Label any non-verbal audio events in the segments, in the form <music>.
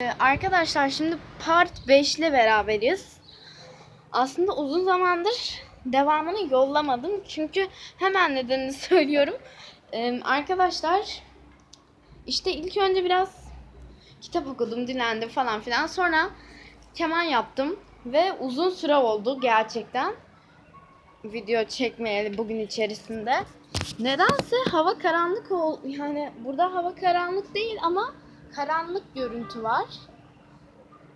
Ee, Arkadaşlar şimdi part 5 ile beraberiz. Aslında uzun zamandır devamını yollamadım. Çünkü hemen nedenini <laughs> söylüyorum. Ee, Arkadaşlar işte ilk önce biraz kitap okudum, dinlendim falan filan. Sonra keman yaptım ve uzun süre oldu gerçekten video çekmeyeli bugün içerisinde. Nedense hava karanlık ol yani burada hava karanlık değil ama karanlık görüntü var.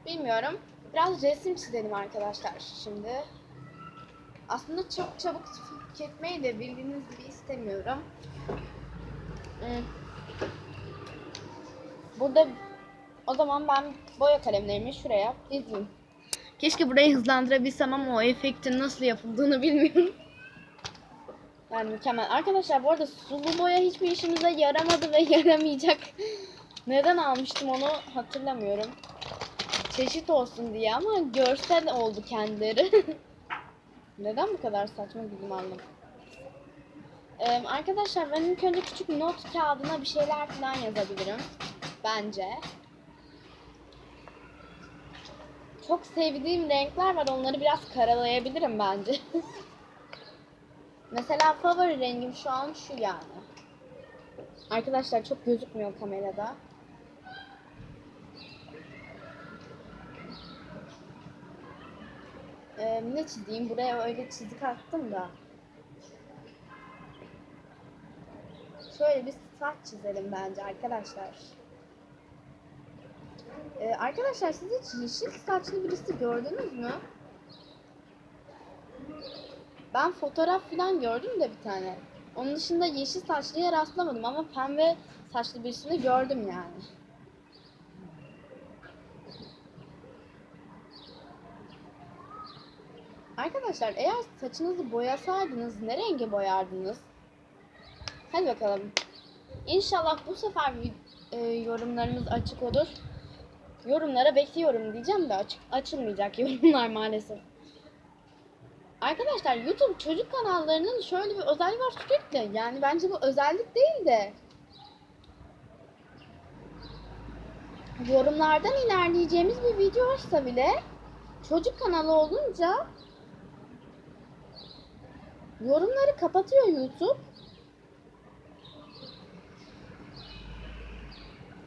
Bilmiyorum. Biraz resim çizelim arkadaşlar şimdi. Aslında çok çabuk çekmeyi de bildiğiniz gibi istemiyorum. Hmm. Burada o zaman ben boya kalemlerimi şuraya dizeyim. Keşke burayı hızlandırabilsem ama o efektin nasıl yapıldığını bilmiyorum. Yani mükemmel. Arkadaşlar bu arada sulu boya hiçbir işimize yaramadı ve yaramayacak. Neden almıştım onu hatırlamıyorum. Çeşit olsun diye ama görsel oldu kendileri. <laughs> Neden bu kadar saçma bilmiyorum. Ee, arkadaşlar ben ilk önce küçük not kağıdına bir şeyler falan yazabilirim. Bence. Çok sevdiğim renkler var. Onları biraz karalayabilirim bence. <laughs> Mesela favori rengim şu an şu yani. Arkadaşlar çok gözükmüyor kamerada. Ee, ne çizeyim? Buraya öyle çizik attım da. Şöyle bir saç çizelim bence arkadaşlar. Ee, arkadaşlar siz hiç yeşil saçlı birisi gördünüz mü? Ben fotoğraf falan gördüm de bir tane. Onun dışında yeşil saçlıya rastlamadım ama pembe saçlı birisini gördüm yani. Arkadaşlar eğer saçınızı boyasaydınız ne rengi boyardınız? Hadi bakalım. İnşallah bu sefer e, yorumlarınız açık olur. Yorumlara bekliyorum diyeceğim de açık açılmayacak <laughs> yorumlar maalesef. Arkadaşlar YouTube çocuk kanallarının şöyle bir özelliği var sürekli. Yani bence bu özellik değil de yorumlardan ilerleyeceğimiz bir video varsa bile çocuk kanalı olunca yorumları kapatıyor YouTube.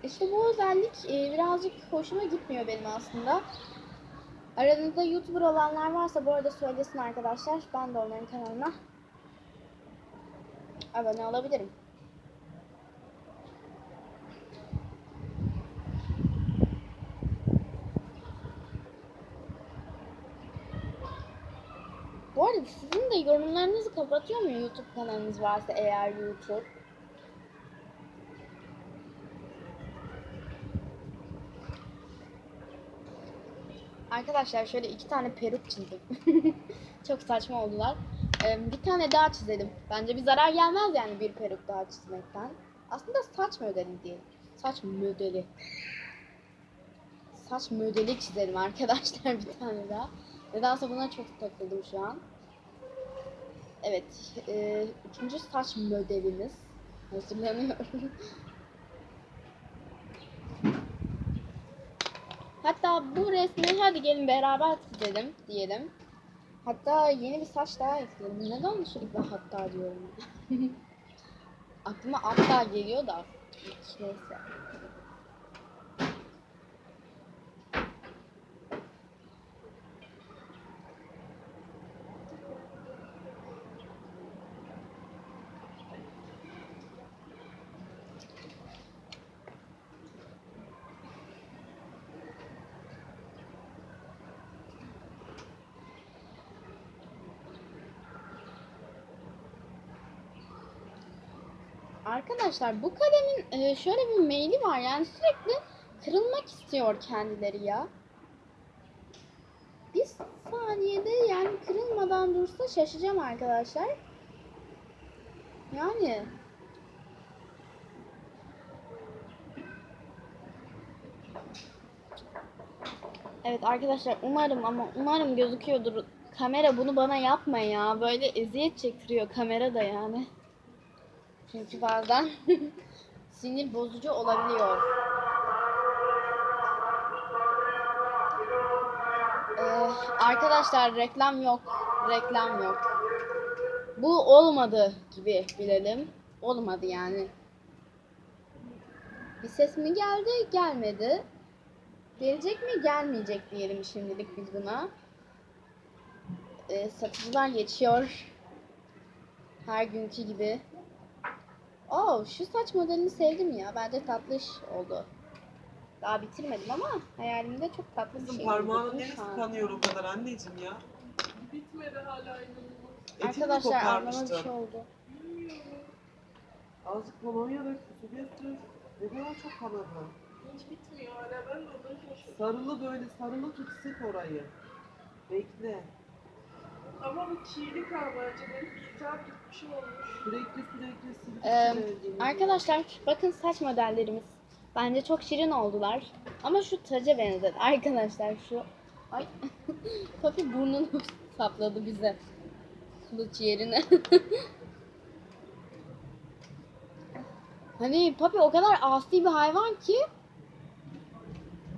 İşte bu özellik e, birazcık hoşuma gitmiyor benim aslında. Aranızda YouTuber olanlar varsa bu arada söylesin arkadaşlar. Ben de onların kanalına abone olabilirim. Bu arada sizin yorumlarınızı kapatıyor mu YouTube kanalınız varsa eğer YouTube? Arkadaşlar şöyle iki tane peruk çizdim. <laughs> Çok saçma oldular. Ee, bir tane daha çizelim. Bence bir zarar gelmez yani bir peruk daha çizmekten. Aslında saç modeli değil. Saç modeli. Saç modeli çizelim arkadaşlar <laughs> bir tane daha. Nedense buna çok takıldım şu an. Evet. E, üçüncü saç modelimiz. Hazırlanıyorum. Hatta bu resmi hadi gelin beraber çizelim diyelim. Hatta yeni bir saç daha ekleyelim. Neden sürekli hatta diyorum? <laughs> Aklıma hatta geliyor da. Neyse. Arkadaşlar bu kalemin e, şöyle bir meyli var yani sürekli kırılmak istiyor kendileri ya. Bir saniyede yani kırılmadan dursa şaşacağım arkadaşlar. Yani Evet arkadaşlar umarım ama umarım gözüküyordur. Kamera bunu bana yapma ya. Böyle eziyet çektiriyor kamera da yani. Çünkü bazen <laughs> sinir bozucu olabiliyor. Arkadaşlar reklam yok. Reklam yok. Bu olmadı gibi bilelim. Olmadı yani. Bir ses mi geldi? Gelmedi. Gelecek mi? Gelmeyecek diyelim şimdilik biz buna. Ee, satıcılar geçiyor. Her günkü gibi. Oo, şu saç modelini sevdim ya. Bence tatlış oldu. Daha bitirmedim ama hayalimde çok tatlı bir Kızım şey. parmağını şu an. kanıyor o kadar anneciğim ya? Bitmedi hala inanılmaz. Etini Arkadaşlar ablama bir koparmıştın. şey oldu. Azıcık kolonya dök, su getir. Ne kadar çok kanadı. Hiç bitmiyor hala. Ben de ondan şaşırdım. Sarılı böyle, sarılı tut sık orayı. Bekle. Ama bu kirli bence. Benim iltihap gitmiş olmuş. Sürekli sürekli silip Ee, Arkadaşlar bakın saç modellerimiz. Bence çok şirin oldular. Ama şu taca benzedi. Arkadaşlar şu... Ay. <laughs> Papi burnunu <laughs> sapladı bize. Kılıç yerine. <laughs> hani Papi o kadar asi bir hayvan ki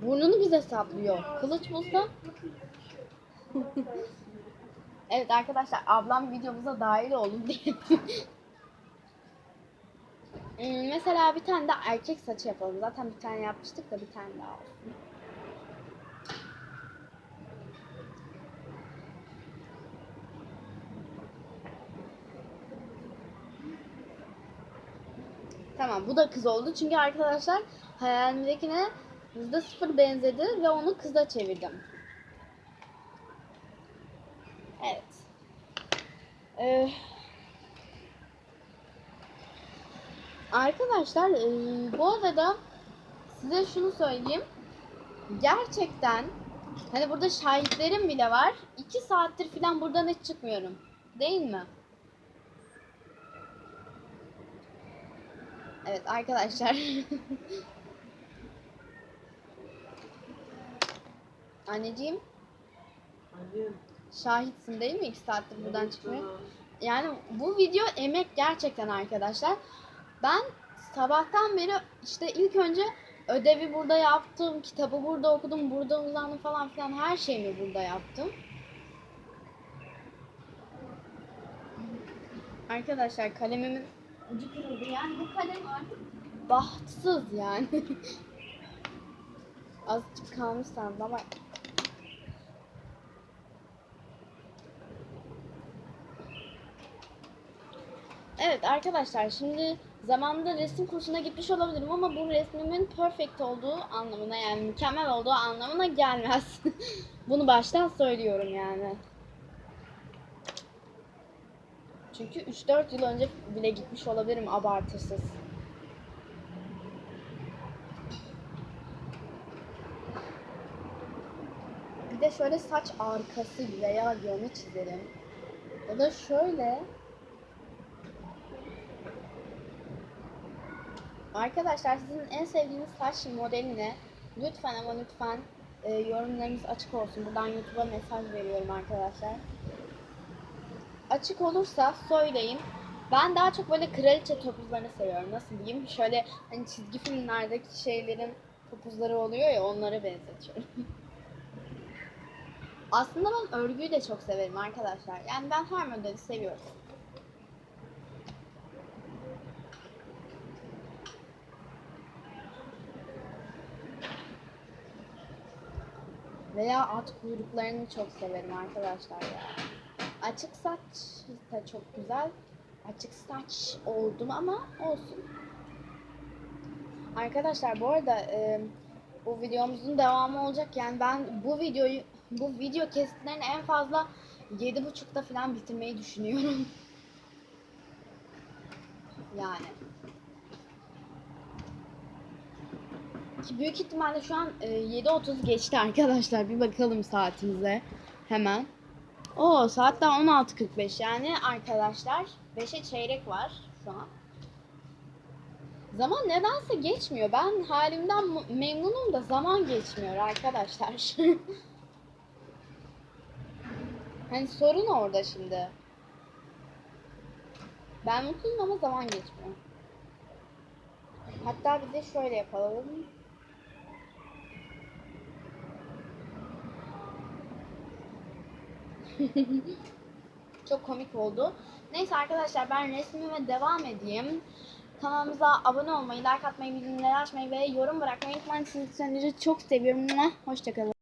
burnunu bize saplıyor. Kılıç bulsa Evet arkadaşlar ablam videomuza dahil olun diye. <laughs> Hmm, Mesela bir tane de erkek saçı yapalım. Zaten bir tane yapmıştık da bir tane daha olsun. Tamam bu da kız oldu. Çünkü arkadaşlar hayalimdekine yüzde sıfır benzedi ve onu kıza çevirdim. Evet. Ee, arkadaşlar ee, bu arada size şunu söyleyeyim. Gerçekten hani burada şahitlerim bile var. İki saattir falan buradan hiç çıkmıyorum. Değil mi? Evet arkadaşlar. <laughs> Anneciğim Annem. Şahitsin değil mi? İki saattir buradan çıkmıyor. Yani bu video emek gerçekten arkadaşlar. Ben sabahtan beri işte ilk önce ödevi burada yaptım, kitabı burada okudum, burada uzandım falan filan her şeyimi burada yaptım. Arkadaşlar kalemimin ucu kırıldı. Yani bu kalem artık bahtsız yani. <laughs> Azıcık kalmış sandım ama Evet arkadaşlar şimdi zamanında resim kursuna gitmiş olabilirim ama bu resmimin perfect olduğu anlamına yani mükemmel olduğu anlamına gelmez. <laughs> Bunu baştan söylüyorum yani. Çünkü 3-4 yıl önce bile gitmiş olabilirim abartısız. Bir de şöyle saç arkası veya yönü çizelim. Ya da şöyle Arkadaşlar sizin en sevdiğiniz saç modeli ne? Lütfen ama lütfen e, yorumlarınız açık olsun. Buradan YouTube'a mesaj veriyorum arkadaşlar. Açık olursa söyleyin. Ben daha çok böyle kraliçe topuzlarını seviyorum. Nasıl diyeyim? Şöyle hani çizgi filmlerdeki şeylerin topuzları oluyor ya onlara benzetiyorum. <laughs> Aslında ben örgüyü de çok severim arkadaşlar. Yani ben her modeli seviyorum. Veya at kuyruklarını çok severim arkadaşlar ya. Açık saç da çok güzel. Açık saç oldum ama olsun. Arkadaşlar bu arada e, bu videomuzun devamı olacak. Yani ben bu videoyu bu video kesitlerini en fazla 7.30'da falan bitirmeyi düşünüyorum. <laughs> yani. Ki büyük ihtimalle şu an e, 7.30 geçti arkadaşlar. Bir bakalım saatimize hemen. O saat daha 16.45 yani arkadaşlar 5'e çeyrek var şu an. Zaman nedense geçmiyor. Ben halimden memnunum da zaman geçmiyor arkadaşlar. <laughs> hani sorun orada şimdi. Ben mutluyum ama zaman geçmiyor. Hatta bir de şöyle yapalım. <laughs> Çok komik oldu. Neyse arkadaşlar ben resmime devam edeyim. Kanalımıza abone olmayı, like atmayı, bildirimleri açmayı ve yorum bırakmayı unutmayın. Sizi çok seviyorum. Hoşçakalın.